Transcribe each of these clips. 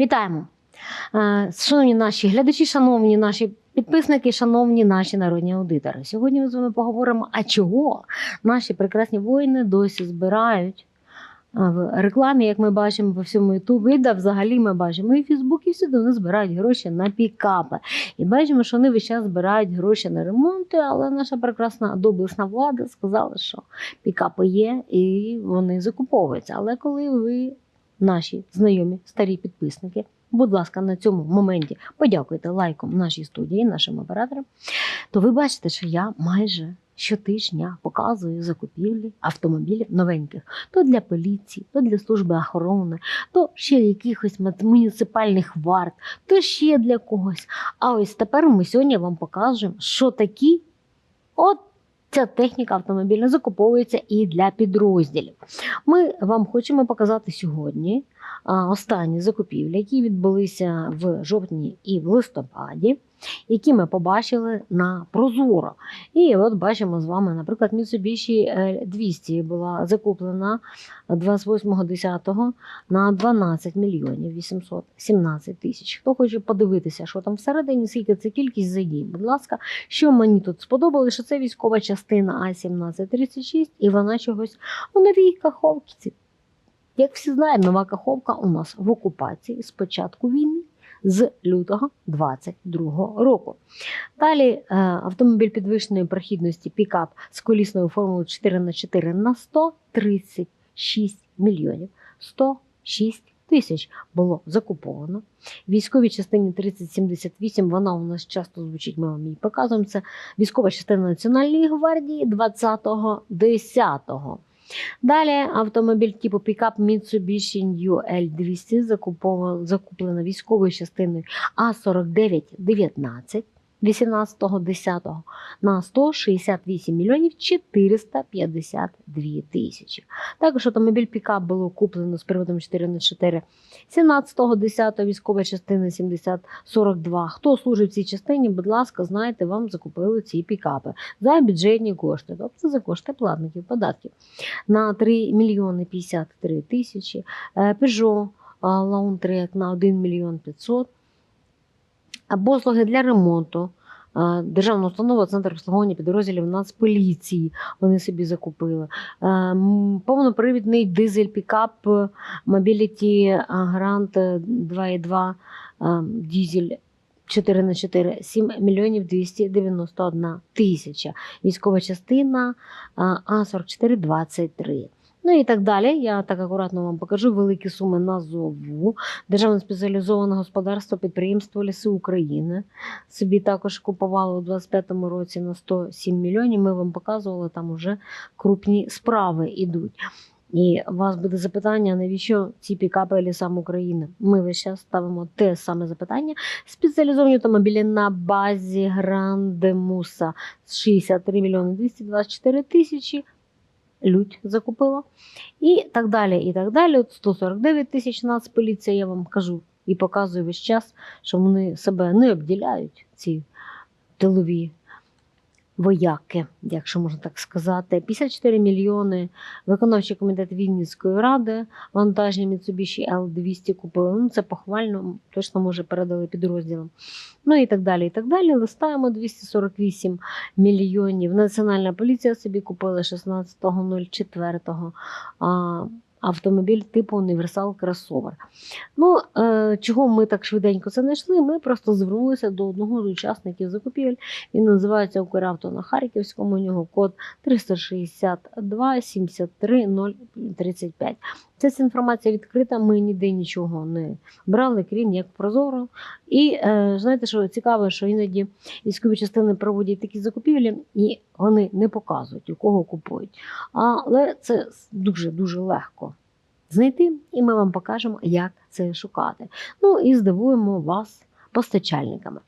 Вітаємо! Е, Шановні наші глядачі, шановні наші підписники, шановні наші народні аудитори. Сьогодні ми з вами поговоримо, а чого наші прекрасні воїни досі збирають е, в рекламі, як ми бачимо по всьому Ютубі, да взагалі ми бачимо і в Фейсбуці, і всюди вони збирають гроші на пікапи. І бачимо, що вони весь час збирають гроші на ремонти, але наша прекрасна доблесна влада сказала, що пікапи є і вони закуповуються. Але коли ви наші знайомі старі підписники. Будь ласка, на цьому моменті подякуйте лайком нашій студії, нашим операторам. То ви бачите, що я майже щотижня показую закупівлі автомобілів новеньких то для поліції, то для служби охорони, то ще якихось муніципальних варт, то ще для когось. А ось тепер ми сьогодні вам покажемо, що такі от ця техніка автомобільна закуповується і для підрозділів. Ми вам хочемо показати сьогодні останні закупівлі, які відбулися в жовтні і в листопаді, які ми побачили на Прозоро. І от бачимо з вами, наприклад, Mitsubishi L200 була закуплена 28.10 на 12 мільйонів 817 тисяч. Хто хоче подивитися, що там всередині, скільки це кількість, зайдіть. Будь ласка, що мені тут сподобалося, що це військова частина А-1736, і вона чогось у новій каховці. Як всі знаємо, нова каховка у нас в окупації з початку війни. З лютого 22 року. Далі е, автомобіль підвищеної прохідності пікап з колісною формулою 4х4 на 136 мільйонів 106 тисяч було закуповано. Військовій частині 3078 вона у нас часто звучить, ми вам її показуємо. Це військова частина Національної гвардії 20-го 10-го. Далі автомобіль типу пікап Mitsubishi New L200 закуплена військовою частиною А4919 18.10 на 168 мільйонів 452 тисячі. Також автомобіль пікап було куплено з приводом 4 на 4 17.10 військова частина 7042. Хто служить в цій частині, будь ласка, знаєте, вам закупили ці пікапи за бюджетні кошти, тобто за кошти платників податків на 3 мільйони 53 тисячі, Е, Peugeot а, Launtrek на 1 мільйон 500, а послуги для ремонту. Державна установа Центр обслуговування підрозділів Нацполіції вони собі закупили. Повнопривідний дизель пікап Mobility Grand 2.2 е, дізель 4 на 4 7 мільйонів 291 тисяча. Військова частина а 44 23 Ну і так далі. Я так акуратно вам покажу великі суми назову. Державне спеціалізоване господарство підприємство Ліси України собі також купувало у 25-му році на 107 мільйонів. Ми вам показували, там вже крупні справи йдуть. І у вас буде запитання, навіщо ці пікапи лісам України? Ми весь час ставимо те саме запитання. Спеціалізовані автомобілі на базі Грандемуса з 63 мільйони 224 тисячі. Лють закупила. І так далі, і так далі. От 149 тисяч Нацполіція, я вам кажу і показую весь час, що вони себе не обділяють, ці тилові вояки, якщо можна так сказати. 54 мільйони виконавчий комітет Вінницької ради, вантажні Mitsubishi L200 купили. Ну, це похвально, точно може передали підрозділам. Ну і так далі. і так далі. Листаємо 248 мільйонів. Національна поліція собі купила 16.04 а, автомобіль типу універсал кросовер. Ну, е, чого ми так швиденько це знайшли? Ми просто звернулися до одного з учасників закупівель. Він називається Укравто на Харківському. У нього код 362 73 035. Ця інформація відкрита. Ми ніде нічого не брали, крім як прозоро. І е, знаєте, що цікаво, що іноді військові частини проводять такі закупівлі, і вони не показують, у кого купують. Але це дуже дуже легко знайти, і ми вам покажемо, як це шукати. Ну і здивуємо вас постачальниками.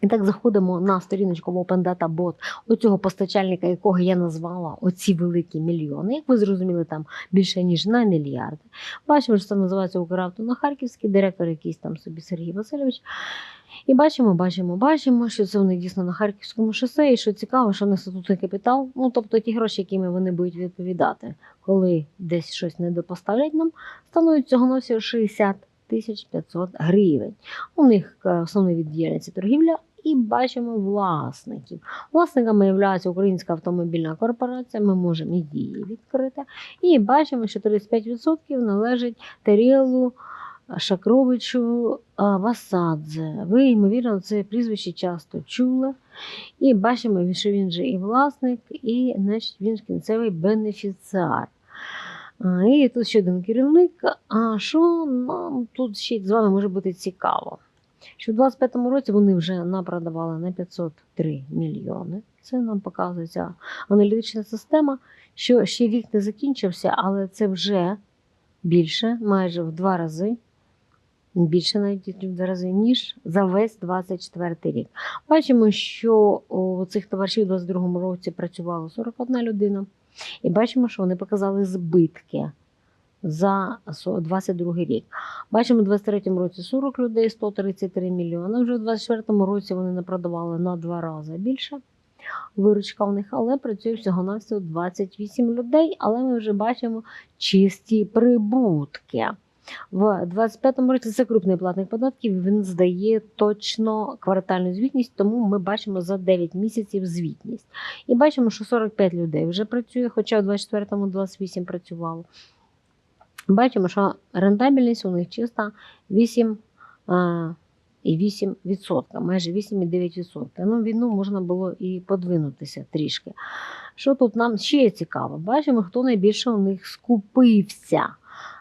І так заходимо на сторіночку в Open Data Bot оцього постачальника, якого я назвала оці великі мільйони. Як ви зрозуміли, там більше ніж на мільярди. Бачимо, що це називається Укравто на Харківський, директор якийсь там собі Сергій Васильович. І бачимо, бачимо, бачимо, що це вони дійсно на Харківському шосе, і що цікаво, що не статутний капітал, ну тобто ті гроші, якими вони будуть відповідати, коли десь щось недопоставлять нам, становить цього всього 60 тисяч 500 гривень. У них е, основний від торгівля. І бачимо власників. Власниками є Українська автомобільна корпорація, ми можемо і її відкрити. І бачимо, що 35% належить Тарілу Шакровичу Васадзе. Ви, ймовірно, це прізвище часто чули. І бачимо, що він же і власник, і значить, він кінцевий бенефіціар. І тут ще один керівник. А що нам тут ще з вами може бути цікаво? Що в 25-му році вони вже напродавали на 503 мільйони. Це нам показує ця аналітична система, що ще рік не закінчився, але це вже більше, майже в два рази. Більше навіть в два рази, ніж за весь 24 рік. Бачимо, що у цих товаришів у 22 році працювало 41 людина. І бачимо, що вони показали збитки за 22 рік. Бачимо, у 23 році 40 людей, 133 мільйони. Вже у 24 році вони не продавали на два рази більше. Виручка в них, але працює всього на всього 28 людей. Але ми вже бачимо чисті прибутки. В 25-му році це крупний платник податків. Він здає точно квартальну звітність, тому ми бачимо за 9 місяців звітність. І бачимо, що 45 людей вже працює, хоча у 24-му 28 працювало. Бачимо, що рентабельність у них чиста 8 а, і 8%, майже 8,9%. Ну, війну можна було і подвинутися трішки. Що тут нам ще цікаво? Бачимо, хто найбільше у них скупився.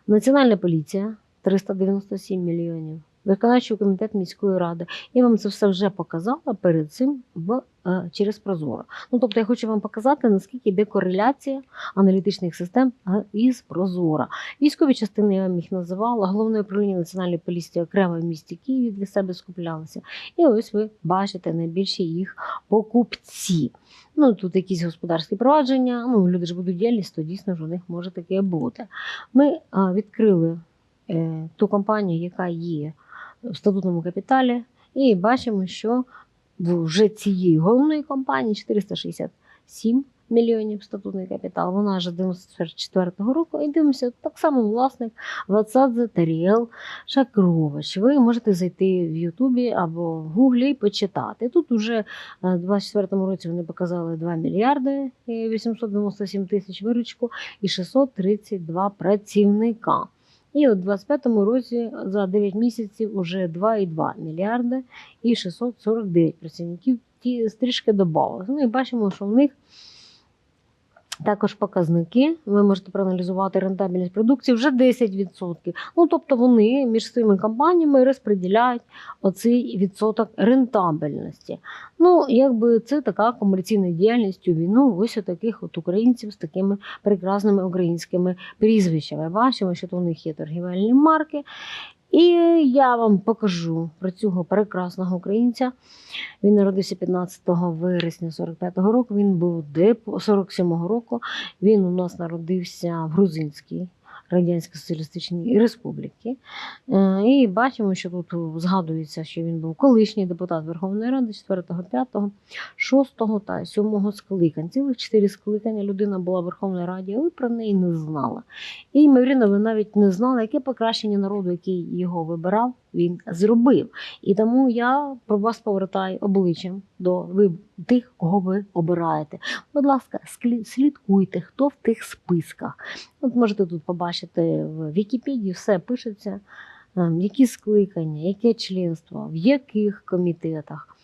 Національна поліція 397 мільйонів. Виконавчий комітет міської ради. Я вам це все вже показала перед цим в, через Прозоро. Ну, тобто я хочу вам показати, наскільки йде кореляція аналітичних систем е, із Прозора. Військові частини я вам їх називала. Головне управління національної поліції окремо в місті Києві для себе скуплялося. І ось ви бачите найбільші їх покупці. Ну, тут якісь господарські провадження, ну, люди ж будуть діяльність, то дійсно ж у них може таке бути. Ми а, відкрили е, ту компанію, яка є в статутному капіталі, і бачимо, що вже цієї головної компанії 467 мільйонів статутний капітал. Вона вже 94-го року. І дивимося, так само власник Вацадзе Таріел Шакрович. Ви можете зайти в Ютубі або в Гуглі і почитати. Тут уже в 24-му році вони показали 2 мільярди і 897 тисяч виручку і 632 працівника. І у 25-му році за 9 місяців уже 2,2 мільярди і 649 працівників ті стрішки додали. Ну і бачимо, що в них також показники. Ви можете проаналізувати рентабельність продукції вже 10%. Ну тобто вони між своїми компаніями розподіляють оцей відсоток рентабельності. Ну, якби це така комерційна діяльність у війну. Ось таких от українців з такими прекрасними українськими прізвищами. Бачимо, що то у них є торгівельні марки. І я вам покажу про цього прекрасного українця. Він народився 15 вересня 45-го року. Він був деп 47-го року. Він у нас народився в Грузинській Радянській Соціалістичної Республіки. Е, І бачимо, що тут згадується, що він був колишній депутат Верховної Ради 4, 5, 6 та 7 скликань. Цілих 4 скликання людина була в Верховній Раді, але про неї не знала. І, ймовірно, ви навіть не знали, яке покращення народу, який його вибирав, він зробив. І тому я про вас повертаю обличчям до ви, тих, кого ви обираєте. Будь ласка, слідкуйте, хто в тих списках. От можете тут побачити в Вікіпедії, все пишеться, ем, які скликання, яке членство, в яких комітетах.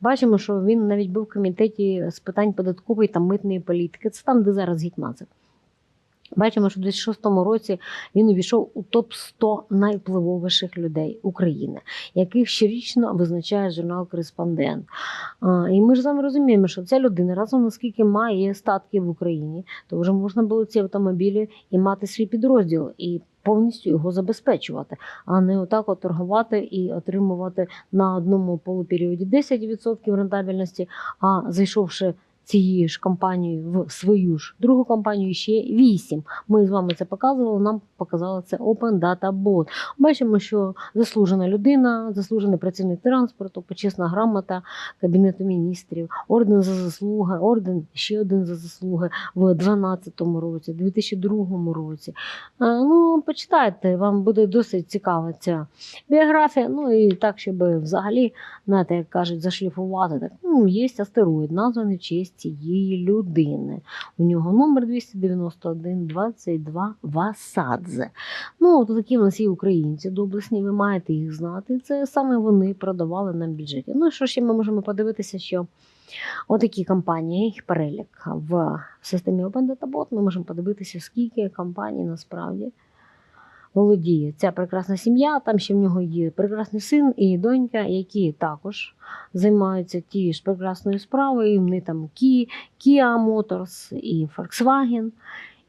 Бачимо, що він навіть був в комітеті з питань податкової та митної політики. Це там, де зараз Гетьманцев. Бачимо, що в 2006 році він увійшов у топ 100 найвпливовіших людей України, яких щорічно визначає журнал Кореспондент. І ми ж з вами розуміємо, що ця людина разом наскільки має статки в Україні, то вже можна було ці автомобілі і мати свій підрозділ і повністю його забезпечувати, а не отак от торгувати і отримувати на одному полуперіоді 10% рентабельності, а зайшовши цією ж компанією в свою ж другу компанію ще 8. Ми з вами це показували. Нам показало це Open Data Bot. Бачимо, що заслужена людина, заслужений працівник транспорту, почесна грамота Кабінету міністрів, орден за заслуги, орден ще один за заслуги в 2012 році, 2002 році. Е, Ну, почитайте, вам буде досить цікава ця біографія. Ну і так, щоб взагалі, знаєте, як кажуть, зашліфувати. Так, ну, є астероїд, названий в честь цієї людини. У нього номер 291 22 Васадзе. Ну, от такі в нас є українці доблесні, ви маєте їх знати. Це саме вони продавали нам бюджеті. Ну і що ще ми можемо подивитися, що отакі компанії, їх перелік в системі Open Data ми можемо подивитися, скільки компаній насправді володіє ця прекрасна сім'я. Там ще в нього є прекрасний син і донька, які також займаються тією ж прекрасною справою. Вони там Kia, Kia Motors і Volkswagen.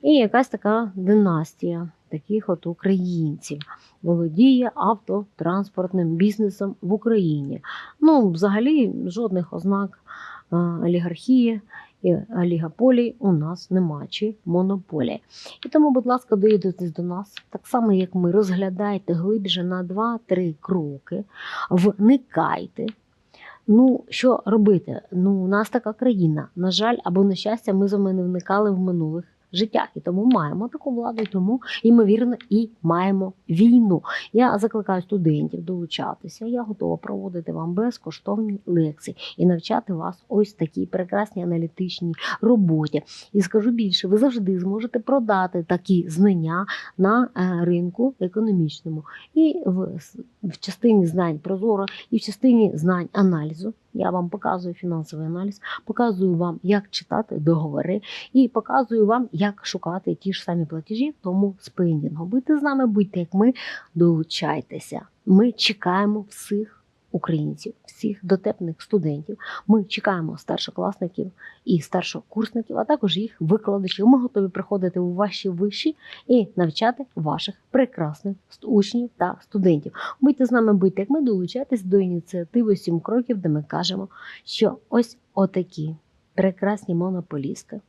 І якась така династія таких от українців володіє автотранспортним бізнесом в Україні. Ну, взагалі, жодних ознак е, олігархії і олігополії у нас нема чи монополії. І тому, будь ласка, доїдетесь до нас, так само як ми, розглядайте глибше на 2-3 кроки, вникайте. Ну, що робити? Ну, у нас така країна. На жаль, або на щастя, ми з вами не вникали в минулих життях. І тому маємо таку владу, тому, ймовірно, і маємо війну. Я закликаю студентів долучатися. Я готова проводити вам безкоштовні лекції і навчати вас ось такій прекрасній аналітичній роботі. І скажу більше, ви завжди зможете продати такі знання на е, ринку економічному. І в, в частині знань прозоро, і в частині знань аналізу. Я вам показую фінансовий аналіз, показую вам, як читати договори, і показую вам, як шукати ті ж самі платежі тому спиндінгу. Будьте з нами, будьте як ми, долучайтеся. Ми чекаємо всіх українців, всіх дотепних студентів. Ми чекаємо старшокласників і старшокурсників, а також їх викладачів. Ми готові приходити у ваші виші і навчати ваших прекрасних учнів та студентів. Будьте з нами, будьте як ми долучайтесь до ініціативи «Сім кроків, де ми кажемо, що ось отакі прекрасні монополісти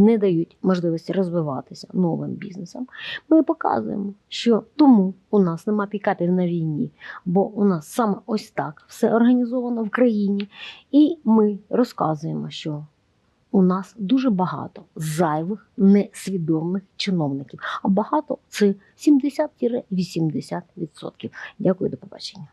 не дають можливості розвиватися новим бізнесам. Ми показуємо, що тому у нас нема пікапів на війні, бо у нас саме ось так все організовано в країні, і ми розказуємо, що у нас дуже багато зайвих несвідомих чиновників, а багато це 70-80%. Дякую, до побачення.